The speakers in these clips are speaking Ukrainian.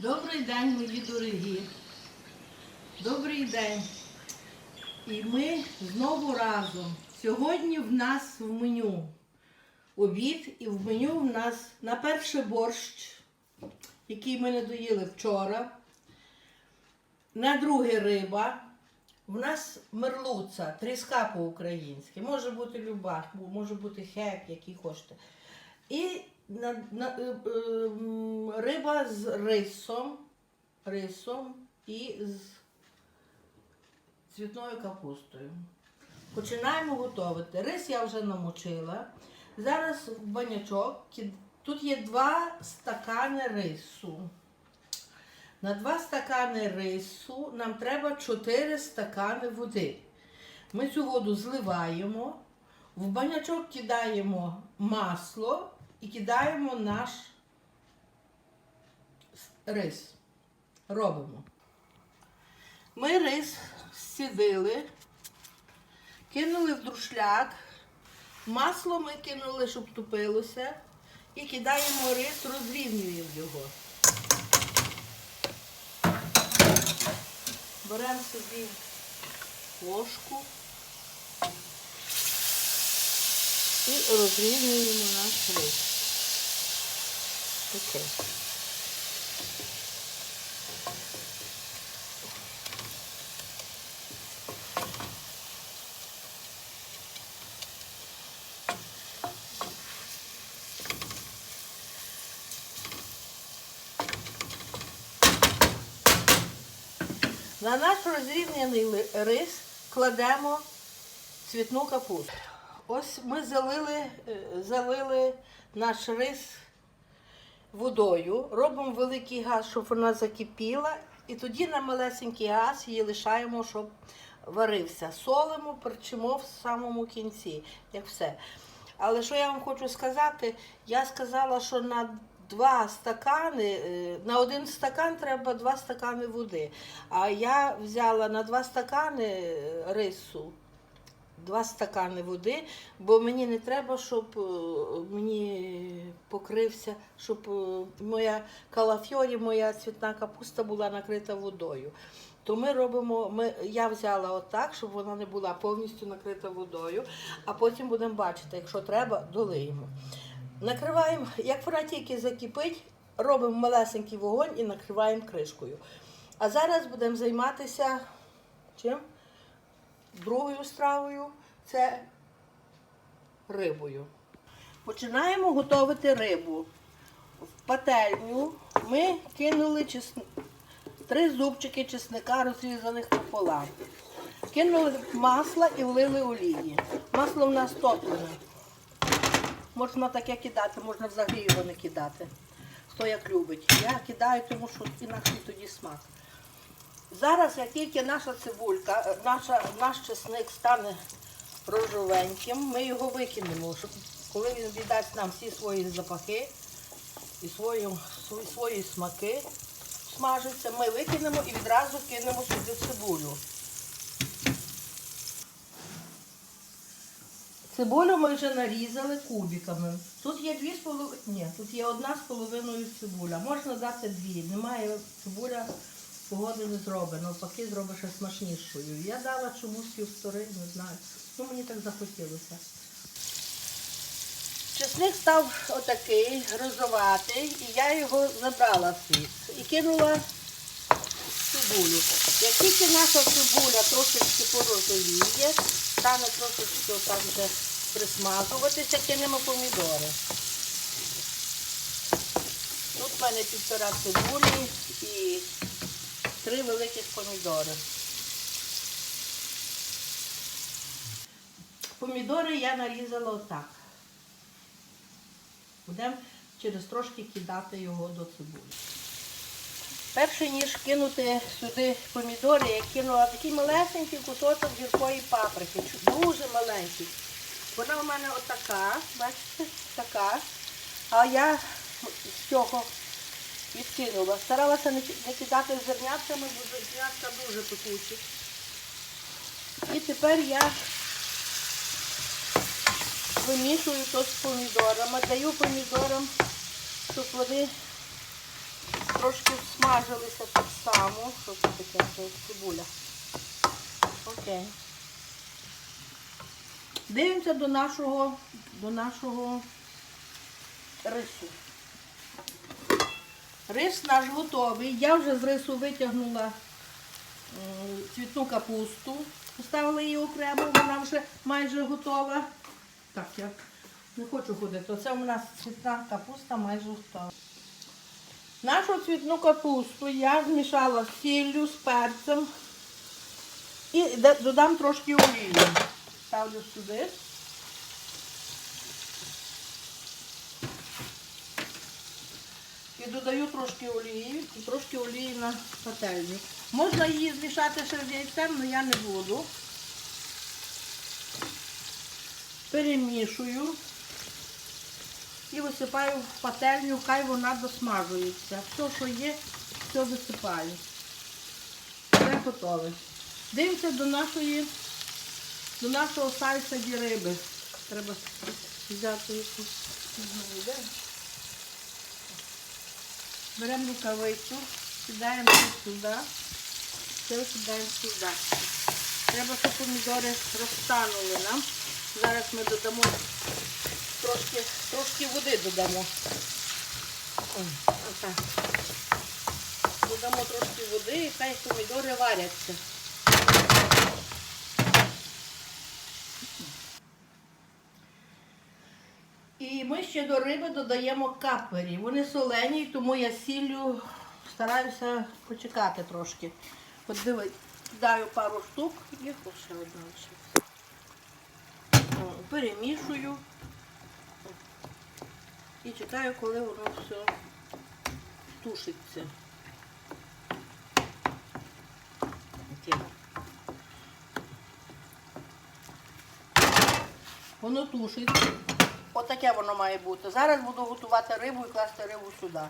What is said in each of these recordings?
Добрий день, мої дорогі. Добрий день. І ми знову разом. Сьогодні в нас в меню обід і в меню в нас на перше борщ, який ми не доїли вчора. На друге риба. В нас мерлуца, тріска по-українськи. Може бути люба, може бути хек, який хочете. І на, на, е, е, риба з рисом, рисом і з цвітною капустою. Починаємо готувати. Рис я вже намочила. Зараз в банячок. Тут є два стакани рису. На два стакани рису нам треба 4 стакани води. Ми цю воду зливаємо, в банячок кидаємо масло і кидаємо наш рис. Робимо. Ми рис сідили, кинули в друшляк, масло ми кинули, щоб тупилося, і кидаємо рис, розрівнюємо його. Беремо собі ложку і розрівнюємо наш рис. Таке. На наш розрівняний рис кладемо цвітну капусту. Ось ми залили, е, залили наш рис водою, робимо великий газ, щоб вона закипіла, і тоді на малесенький газ її лишаємо, щоб варився. Солимо, перчимо в самому кінці, як все. Але що я вам хочу сказати, я сказала, що на два стакани, е, на один стакан треба два стакани води. А я взяла на два стакани е, рису. Два стакани води, бо мені не треба, щоб е, мені покрився, щоб е, моя калафьорі, моя цвітна капуста була накрита водою. То ми робимо, ми, я взяла отак, щоб вона не була повністю накрита водою, а потім будемо бачити, якщо треба, долиємо. Накриваємо, як вона тільки закипить, робимо малесенький вогонь і накриваємо кришкою. А зараз будемо займатися чим? Другою стравою це рибою. Починаємо готувати рибу. В пательню ми кинули чесн... три зубчики чесника, розрізаних пополам. Кинули масло і влили олії. Масло в нас топлене. Можна таке кидати, можна взагалі його не кидати. Хто як любить. Я кидаю, тому що інакше тоді смак. Зараз, як тільки наша цибулька, е, наша, наш чесник стане рожовеньким, ми його викинемо, щоб коли він віддасть нам всі свої запахи і свої, свої смаки, смажиться, ми викинемо і відразу кинемо сюди цибулю. Цибулю ми вже нарізали кубиками. Тут є дві з половиною, ні, тут є одна з половиною цибуля. Можна дати дві. Немає цибуля погоди не зробить, навпаки зробить ще смачнішою. Я дала чомусь півтори, не знаю. Ну мені так захотілося. Чесник став отакий, розоватий, і я його забрала світ і кинула цибулю. Як тільки наша цибуля трошечки порозовіє, стане трошечки отак вже присмажуватися, кинемо помідори. Тут в мене півтора цибулі і три великих помідори. Помідори я нарізала отак. Будемо через трошки кидати його до цибулі. Перше ніж кинути сюди помідори, я кинула такий малесенький кусочок гіркої паприки, дуже маленький. Вона у мене отака, бачите, така. А я з цього відкинула. Старалася не ки- кидати зернятками, бо зернятка дуже пекучі. І тепер я вимішую то з помідорами, даю помідорам, щоб вони трошки всмажилися так само. Що це таке? Це цибуля. Окей. Дивимося до нашого, до нашого рису. Рис наш готовий. Я вже з рису витягнула цвітну капусту. Поставила її окремо, вона вже майже готова. Так, я не хочу ходити. Оце у нас цвітна капуста майже готова. Нашу цвітну капусту я змішала з сіллю, з перцем і додам трошки олії. Ставлю сюди. Додаю трошки олії, і трошки олії на пательню. Можна її змішати ще з яйцем, але я не буду. Перемішую і висипаю в пательню, хай вона досмажується. Все, що є, все висипаю. Все готове. Дивимося до нашої, до нашого сальса ді риби. Треба взяти якусь. Беремо рукавицю, кидаємо сюди, все кидаємо сюди. Треба, щоб помідори розтанули нам. Зараз ми додамо трошки, трошки води додамо. О. Додамо трошки води і хай помідори варяться. Ми ще до риби додаємо капері. Вони солені, тому я сіллю стараюся почекати трошки. От диви, кидаю пару штук і одну ще. Перемішую і чекаю, коли воно все тушиться. Воно тушиться. Отаке воно має бути. Зараз буду готувати рибу і класти рибу сюди.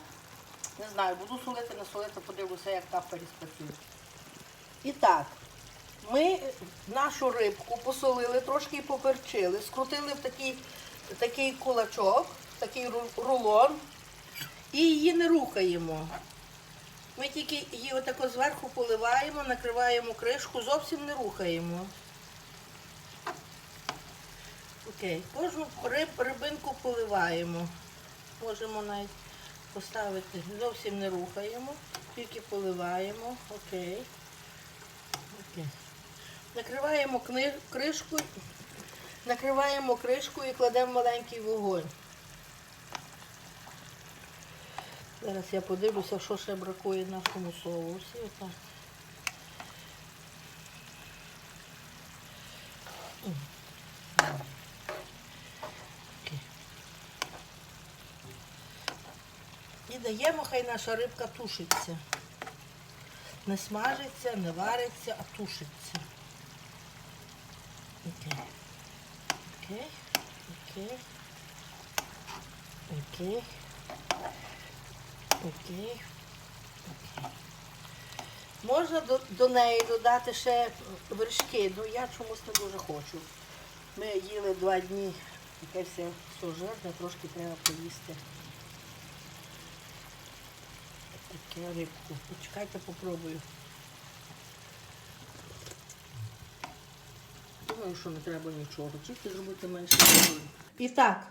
Не знаю, буду солити, не солити, подивлюся, як капері спрацює. І так, ми нашу рибку посолили, трошки поперчили, скрутили в такий, такий кулачок, такий рулон і її не рухаємо. Ми тільки її отако зверху поливаємо, накриваємо кришку, зовсім не рухаємо. Окей, кожну риб, рибинку поливаємо. Можемо навіть поставити, зовсім не рухаємо, тільки поливаємо. Окей. Окей. Накриваємо кришку, накриваємо кришку і кладемо маленький вогонь. Зараз я подивлюся, що ще бракує нашому соусі. Отак. Даємо, хай наша рибка тушиться. Не смажиться, не вариться, а тушиться. Окей. Окей. Окей. Окей. Окей. Окей. Можна до, до неї додати ще вершки, ну я чомусь не дуже хочу. Ми їли два дні, таке все сожирне, трошки треба поїсти. Таке рибку. Почекайте, попробую. Думаю, що не треба нічого, тільки зробити менше. І так,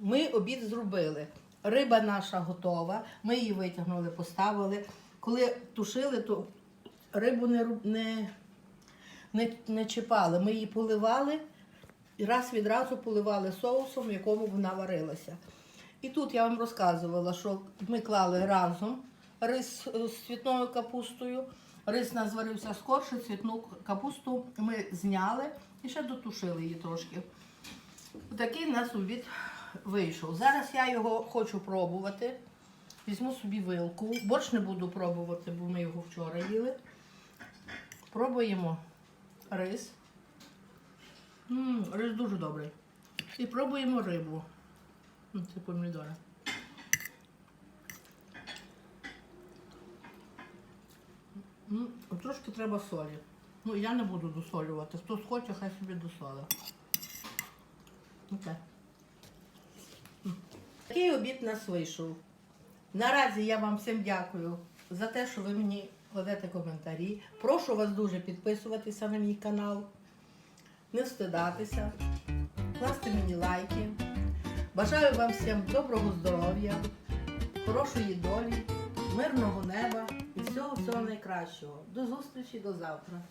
ми обід зробили. Риба наша готова. Ми її витягнули, поставили. Коли тушили, то рибу не, не, не, не чіпали. Ми її поливали і раз відразу поливали соусом, в якому вона варилася. І тут я вам розказувала, що ми клали разом рис е, з цвітною капустою. Рис у нас зварився скорше, цвітну капусту ми зняли і ще дотушили її трошки. Такий у нас обід вийшов. Зараз я його хочу пробувати. Візьму собі вилку. Борщ не буду пробувати, бо ми його вчора їли. Пробуємо рис. М, рис дуже добрий. І пробуємо рибу. Це помідори. М, Трошки треба солі. Ну, я не буду досолювати. Хто схоче, хай собі досолить. Окей. Такий обід нас вийшов. Наразі я вам всім дякую за те, що ви мені кладете коментарі. Прошу вас дуже підписуватися на мій канал, не встидатися, класти мені лайки. Бажаю вам всім доброго здоров'я, хорошої долі, мирного неба всього всього найкращого. До зустрічі до завтра.